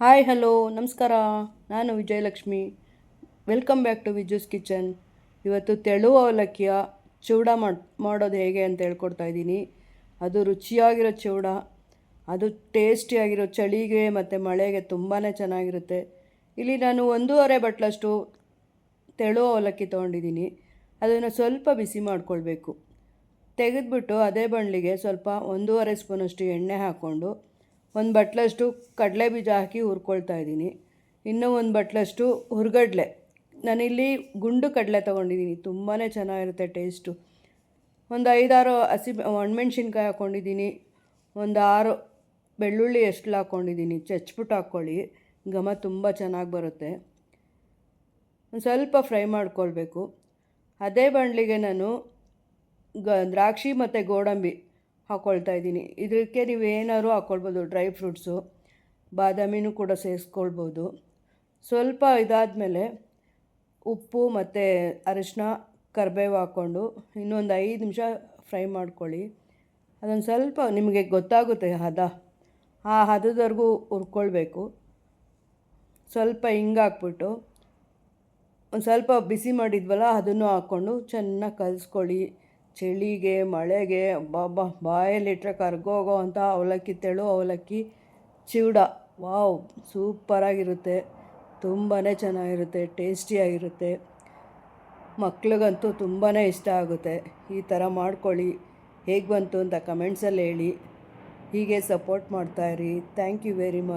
Hi, hello, ನಮಸ್ಕಾರ. ನಾನು Vijayalakshmi. Welcome back to Viju's kitchen. ಇವತ್ತು ತೆಳು ಅವಲಕ್ಕಿಯ ಚೂಡ ಮಾಡಿ, ಮಾಡೋದು ಹೇಗೆ ಅಂತ ಹೇಳ್ಕೊಡ್ತಾ ಇದ್ದೀನಿ. ಅದು ರುಚಿಯಾಗಿರೋ ಚೂಡ, ಅದು ಟೇಸ್ಟಿಯಾಗಿರೋ ಚಳಿಗೆ ಮತ್ತು ಮಳೆಗೆ ತುಂಬಾ ಚೆನ್ನಾಗಿರುತ್ತೆ. ಇಲ್ಲಿ ನಾನು ಒಂದೂವರೆ ಬಟ್ಲಷ್ಟು ತೆಳು ಅವಲಕ್ಕಿ ತೊಗೊಂಡಿದ್ದೀನಿ. ಅದನ್ನು ಸ್ವಲ್ಪ ಬಿಸಿ ಮಾಡಿಕೊಳ್ಬೇಕು. ತೆಗೆದುಬಿಟ್ಟು ಅದೇ ಬಾಣಲಿಗೆ ಸ್ವಲ್ಪ ಒಂದೂವರೆ ಸ್ಪೂನಷ್ಟು ಎಣ್ಣೆ ಹಾಕ್ಕೊಂಡು ಒಂದು ಬಟ್ಲಷ್ಟು ಕಡಲೆ ಬೀಜ ಹಾಕಿ ಹುರ್ಕೊಳ್ತಾ ಇದ್ದೀನಿ. ಇನ್ನೂ ಒಂದು ಬಟ್ಲಷ್ಟು ಹುರ್ಗಡ್ಲೆ. ನಾನಿಲ್ಲಿ ಗುಂಡು ಕಡಲೆ ತೊಗೊಂಡಿದ್ದೀನಿ. ತುಂಬಾ ಚೆನ್ನಾಗಿರುತ್ತೆ ಟೇಸ್ಟು. ಒಂದು ಐದಾರು ಹಸಿ ಒಣಮೆಣ್ಸಿನ್ಕಾಯಿ ಹಾಕ್ಕೊಂಡಿದ್ದೀನಿ ಒಂದು ಆರು ಬೆಳ್ಳುಳ್ಳಿ ಎಷ್ಟು ಹಾಕ್ಕೊಂಡಿದ್ದೀನಿ ಚಚ್ಬಿಟ್ಟು ಹಾಕ್ಕೊಳ್ಳಿ. ಘಮ ತುಂಬ ಚೆನ್ನಾಗಿ ಬರುತ್ತೆ. ಒಂದು ಸ್ವಲ್ಪ ಫ್ರೈ ಮಾಡ್ಕೊಳ್ಬೇಕು. ಅದೇ ಬಾಣಲಿಗೆ ನಾನು ಗ, ದ್ರಾಕ್ಷಿ ಮತ್ತು ಗೋಡಂಬಿ ಹಾಕ್ಕೊಳ್ತಾ ಇದ್ದೀನಿ. ಇದಕ್ಕೆ ನೀವು ಏನಾದ್ರು ಹಾಕ್ಕೊಳ್ಬೋದು ಡ್ರೈ ಫ್ರೂಟ್ಸು, ಬಾದಾಮಿನೂ ಕೂಡ ಸೇರಿಸ್ಕೊಳ್ಬೋದು. ಸ್ವಲ್ಪ ಇದಾದಮೇಲೆ ಉಪ್ಪು ಮತ್ತು ಅರಿಶಿನ, ಕರಿಬೇವು ಹಾಕ್ಕೊಂಡು ಇನ್ನೊಂದು ಐದು ನಿಮಿಷ ಫ್ರೈ ಮಾಡ್ಕೊಳ್ಳಿ. ಅದೊಂದು ಸ್ವಲ್ಪ ನಿಮಗೆ ಗೊತ್ತಾಗುತ್ತೆ ಹದ. ಆ ಹದದವರೆಗೂ ಹುರ್ಕೊಳ್ಬೇಕು. ಸ್ವಲ್ಪ ಹಿಂಗಾಕ್ಬಿಟ್ಟು ಒಂದು ಸ್ವಲ್ಪ ಬಿಸಿ ಮಾಡಿದ್ವಲ್ಲ, ಅದನ್ನು ಹಾಕ್ಕೊಂಡು ಚೆನ್ನಾಗಿ ಕಲಿಸ್ಕೊಳ್ಳಿ. ಚಳಿಗೆ, ಮಳೆಗೆ ಬಾಬ ಬಾಯಲ್ಲಿಟ್ಟರೆ ಕರ್ಗೋಗೋ ಅಂತ ಅವಲಕ್ಕಿ ತೆಳು ಅವಲಕ್ಕಿ ಚಿವಡ. ವಾವ್, ಸೂಪರಾಗಿರುತ್ತೆ. ತುಂಬಾ ಚೆನ್ನಾಗಿರುತ್ತೆ, ಟೇಸ್ಟಿಯಾಗಿರುತ್ತೆ. ಮಕ್ಳಿಗಂತೂ ತುಂಬಾ ಇಷ್ಟ ಆಗುತ್ತೆ. ಈ ಥರ ಮಾಡ್ಕೊಳ್ಳಿ. ಹೇಗೆ ಬಂತು ಅಂತ ಕಮೆಂಟ್ಸಲ್ಲಿ ಹೇಳಿ. ಹೀಗೆ ಸಪೋರ್ಟ್ ಮಾಡ್ತಾಯಿರಿ ಥ್ಯಾಂಕ್ ಯು ವೆರಿ ಮಚ್.